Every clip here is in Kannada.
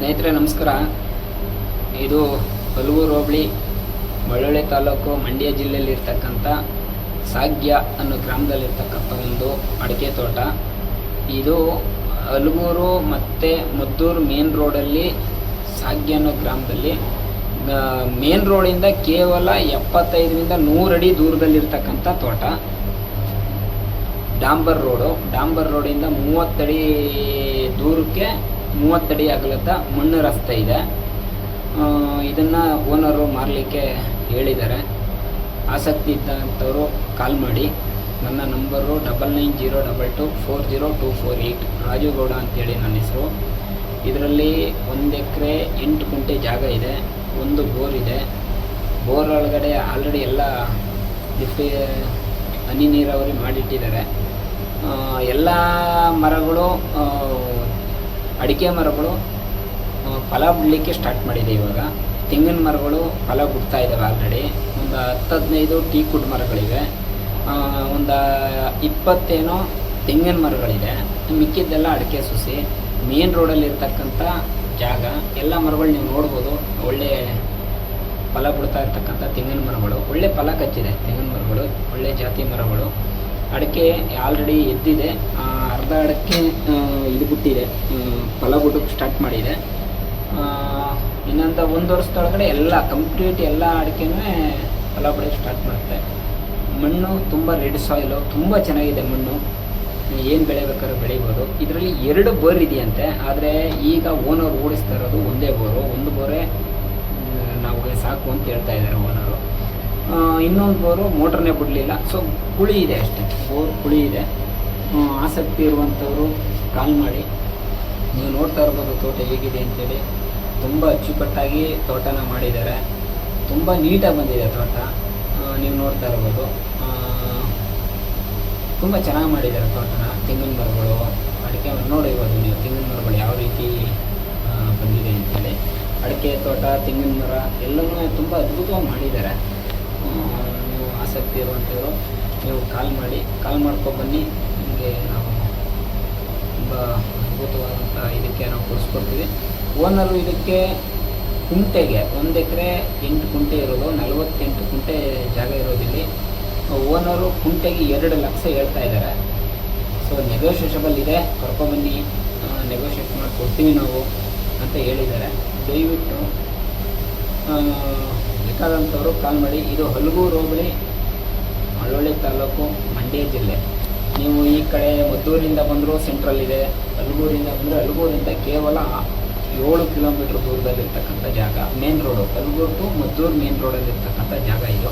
ಸ್ನೇಹಿತರೆ, ನಮಸ್ಕಾರ. ಇದು ಹಲವೂರು ಹೋಬಳಿ ಬಳ್ಳೊಳ್ಳಿ ತಾಲೂಕು, ಮಂಡ್ಯ ಜಿಲ್ಲೆಯಲ್ಲಿ ಇರ್ತಕ್ಕಂಥ ಸಾಗ್ಯ ಅನ್ನೋ ಗ್ರಾಮದಲ್ಲಿರ್ತಕ್ಕಂಥ ಒಂದು ಅಡಿಕೆ ತೋಟ. ಇದು ಹಲಗೂರು ಮತ್ತು ಮದ್ದೂರು ಮೇನ್ ರೋಡಲ್ಲಿ ಸಾಗ್ಯ ಅನ್ನೋ ಗ್ರಾಮದಲ್ಲಿ ಮೇನ್ ರೋಡಿಂದ ಕೇವಲ ಎಪ್ಪತ್ತೈದರಿಂದ ನೂರಡಿ ದೂರದಲ್ಲಿರ್ತಕ್ಕಂಥ ತೋಟ. ಡಾಂಬರ್ ರೋಡು, ಡಾಂಬರ್ ರೋಡಿಂದ ಮೂವತ್ತಡಿ ದೂರಕ್ಕೆ ಮೂವತ್ತಡಿ ಅಗಲದ ಮಣ್ಣು ರಸ್ತೆ ಇದೆ. ಇದನ್ನು ಓನರು ಮಾರಲಿಕ್ಕೆ ಹೇಳಿದ್ದಾರೆ. ಆಸಕ್ತಿ ಇದ್ದಂಥವರು ಕಾಲ್ ಮಾಡಿ. ನನ್ನ number double nine zero double two four zero two four eight Raju Gowda ಅಂತೇಳಿ ನನ್ನ ಹೆಸರು. ಇದರಲ್ಲಿ ಒಂದು ಎಕರೆ ಎಂಟು ಗುಂಟೆ ಜಾಗ ಇದೆ. ಒಂದು ಬೋರ್ ಇದೆ. ಬೋರ್ ಒಳಗಡೆ ಆಲ್ರೆಡಿ ಎಲ್ಲ ಲಿಫ್ಟ್ ಹನಿ ನೀರಾವರಿ ಮಾಡಿಟ್ಟಿದ್ದಾರೆ. ಎಲ್ಲ ಮರಗಳು ಅಡಿಕೆ ಮರಗಳು ಫಲ ಬಿಡಲಿಕ್ಕೆ ಸ್ಟಾರ್ಟ್ ಮಾಡಿದೆ ಇವಾಗ. ತೆಂಗಿನ ಮರಗಳು ಫಲ ಬಿಡ್ತಾ ಇದ್ದಾವೆ ಆಲ್ರೆಡಿ ಒಂದು ಹತ್ತು ಹದಿನೈದು ಟೀ ಕುಡ್ ಮರಗಳಿವೆ. ಒಂದು ಇಪ್ಪತ್ತೇನೋ ತೆಂಗಿನ ಮರಗಳಿದೆ. ಮಿಕ್ಕಿದ್ದೆಲ್ಲ ಅಡಿಕೆ ಸುಸಿ. ಮೇನ್ ರೋಡಲ್ಲಿರ್ತಕ್ಕಂಥ ಜಾಗ. ಎಲ್ಲ ಮರಗಳು ನೀವು ನೋಡ್ಬೋದು. ಒಳ್ಳೆ ಫಲ ಬಿಡ್ತಾ ಇರ್ತಕ್ಕಂಥ ತೆಂಗಿನ ಮರಗಳು. ಒಳ್ಳೆ ಫಲ ಕಚ್ಚಿದೆ. ತೆಂಗಿನ ಮರಗಳು, ಒಳ್ಳೆ ಜಾತಿ ಮರಗಳು. ಅಡಿಕೆ ಆಲ್ರೆಡಿ ಎದ್ದಿದೆ. ಅರ್ಧ ಅಡಿಕೆ ಇದು ಬಿಟ್ಟಿದೆ. ಫಲ ಬಿಡೋಕ್ಕೆ ಸ್ಟಾರ್ಟ್ ಮಾಡಿದೆ. ಇನ್ನೊಂದು ಒಂದು ವರ್ಷದೊಳಗಡೆ ಎಲ್ಲ ಕಂಪ್ಲೀಟ್ ಎಲ್ಲ ಅಡಿಕೆನೂ ಫಲ ಬಿಡೋಕ್ಕೆ ಸ್ಟಾರ್ಟ್ ಮಾಡುತ್ತೆ. ಮಣ್ಣು ತುಂಬ ರೆಡ್ ಸಾಯಿಲು ತುಂಬ ಚೆನ್ನಾಗಿದೆ ಮಣ್ಣು. ಏನು ಬೆಳೆ ಬೇಕಾದ್ರೂ ಬೆಳಿಬೋದು. ಇದರಲ್ಲಿ ಎರಡು ಬೋರ್ ಇದೆಯಂತೆ. ಆದರೆ ಈಗ ಓನರ್ ಓಡಿಸ್ತಾ ಇರೋದು ಒಂದೇ ಬೋರು. ಒಂದು ಬೋರೇ ನಾವು ಸಾಕು ಅಂತ ಹೇಳ್ತಾ ಇದ್ದಾರೆ. ಇನ್ನೊಂದು ಬೋರು ಮೋಟ್ರನ್ನೇ ಬಿಡಲಿಲ್ಲ. ಸೊ ಕುಳಿ ಇದೆ ಅಷ್ಟೇ. ಬೋರ್ ಕುಳಿ ಇದೆ. ಆಸಕ್ತಿ ಇರುವಂಥವರು ಕಾಲ್ ಮಾಡಿ. ನೀವು ನೋಡ್ತಾ ಇರ್ಬೋದು ತೋಟ ಹೇಗಿದೆ ಅಂತೇಳಿ. ತುಂಬ ಅಚ್ಚುಕಟ್ಟಾಗಿ ತೋಟನ ಮಾಡಿದ್ದಾರೆ. ತುಂಬ ನೀಟಾಗಿ ಬಂದಿದೆ ತೋಟ. ನೀವು ನೋಡ್ತಾ ಇರ್ಬೋದು. ತುಂಬ ಚೆನ್ನಾಗಿ ಮಾಡಿದ್ದಾರೆ ತೋಟನ. ತೆಂಗಿನ ಮರಗಳು, ಅಡಿಕೆ ನೋಡಿರ್ಬೋದು ನೀವು ತೆಂಗಿನ ಮರಗಳು ಯಾವ ರೀತಿ ಬಂದಿದೆ ಅಂತೇಳಿ. ಅಡಿಕೆ ತೋಟ, ತೆಂಗಿನ ಮರ ಎಲ್ಲವೂ ತುಂಬ ಅದ್ಭುತವಾಗಿ ಮಾಡಿದ್ದಾರೆ. ಆಸಕ್ತಿ ಇರುವಂಥವ್ರು, ನೀವು ಕಾಲ್ ಮಾಡಿ ಕಾಲ್ ಮಾಡ್ಕೊಬನ್ನಿ ನಿಮಗೆ ನಾವು ತುಂಬ ಅದ್ಭುತವಾದಂಥ ಇದಕ್ಕೆ ನಾವು ಕೊಡಿಸ್ಕೊಡ್ತೀವಿ ಓನರು ಇದಕ್ಕೆ ಕುಂಟೆಗೆ, ಒಂದು ಎಕರೆ ಎಂಟು ಕುಂಟೆ ಇರೋದು, ನಲವತ್ತೆಂಟು ಕುಂಟೆ ಜಾಗ ಇರೋದಿಲ್ಲಿ ಓನರು ಕುಂಟೆಗೆ ಎರಡು ಲಕ್ಷ ಹೇಳ್ತಾ ಇದ್ದಾರೆ. ಸೊ ನೆಗೋಷಿಯೇಷಬಲ್ ಇದೆ ಕರ್ಕೊಂಬನ್ನಿ ನೆಗೋಷಿಯೇಷನ್ ಮಾಡಿ ಕೊಡ್ತೀವಿ ನಾವು ಅಂತ ಹೇಳಿದ್ದಾರೆ. ದಯವಿಟ್ಟು ಬೇಕಾದಂಥವ್ರು ಕಾಲ್ ಮಾಡಿ, ಇದು ಹಲಗೂರು ಹೋಬಳಿ ಮಳವಳ್ಳಿ ತಾಲೂಕು ಮಂಡ್ಯ ಜಿಲ್ಲೆ. ನೀವು ಈ ಕಡೆ ಮದ್ದೂರಿಂದ ಬಂದರೂ ಸೆಂಟ್ರಲ್ ಇದೆ, ಹಲಗೂರಿಂದ ಬಂದರೆ ಹಲಗೂರಿಂದ ಕೇವಲ ಏಳು ಕಿಲೋಮೀಟ್ರ್ ದೂರದಲ್ಲಿರ್ತಕ್ಕಂಥ ಜಾಗ main road Halaguru to Maddur main ರೋಡಲ್ಲಿರ್ತಕ್ಕಂಥ ಜಾಗ ಇದು.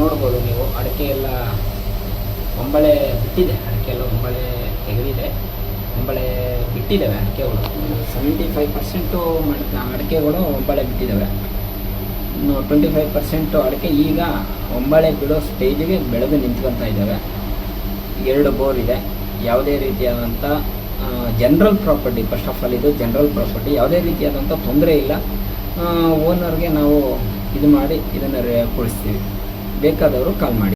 ನೋಡ್ಬೋದು ನೀವು, ಅಡಿಕೆ ಎಲ್ಲ ಒಂಬಳೆ ಬಿಟ್ಟಿದೆ, ಅಡಿಕೆ ಎಲ್ಲ ಒಂಬಳೆ ತೆಗೆದಿದೆ. ಒಂಬಳೆ ಬಿಟ್ಟಿದ್ದಾವೆ ಅಡಿಕೆಗಳು. ಸೆವೆಂಟಿ ಫೈವ್ ಪರ್ಸೆಂಟು ಅಡಿಕೆಗಳು ಒಂಬಳೆ ಬಿಟ್ಟಿದ್ದಾವೆ. ಟ್ವೆಂಟಿ ಫೈವ್ ಪರ್ಸೆಂಟು ಅಡಿಕೆ ಈಗ ಒಂಬಳೆ ಬಿಡೋ ಸ್ಟೇಜಿಗೆ ಬೆಳೆದು ನಿಂತ್ಕೊತಾ ಇದ್ದಾವೆ ಎರಡು ಬೋರ್ ಇದೆ. ಯಾವುದೇ ರೀತಿಯಾದಂಥ general property first of all ಇದು ಜನರಲ್ ಪ್ರಾಪರ್ಟಿ ಯಾವುದೇ ರೀತಿಯಾದಂಥ ತೊಂದರೆ ಇಲ್ಲ. ಓನರ್ಗೆ ನಾವು ಇದು ಮಾಡಿ ಇದನ್ನು ಕೊಡಿಸ್ತೀವಿ. ಬೇಕಾದವರು ಕಾಲ್ ಮಾಡಿ.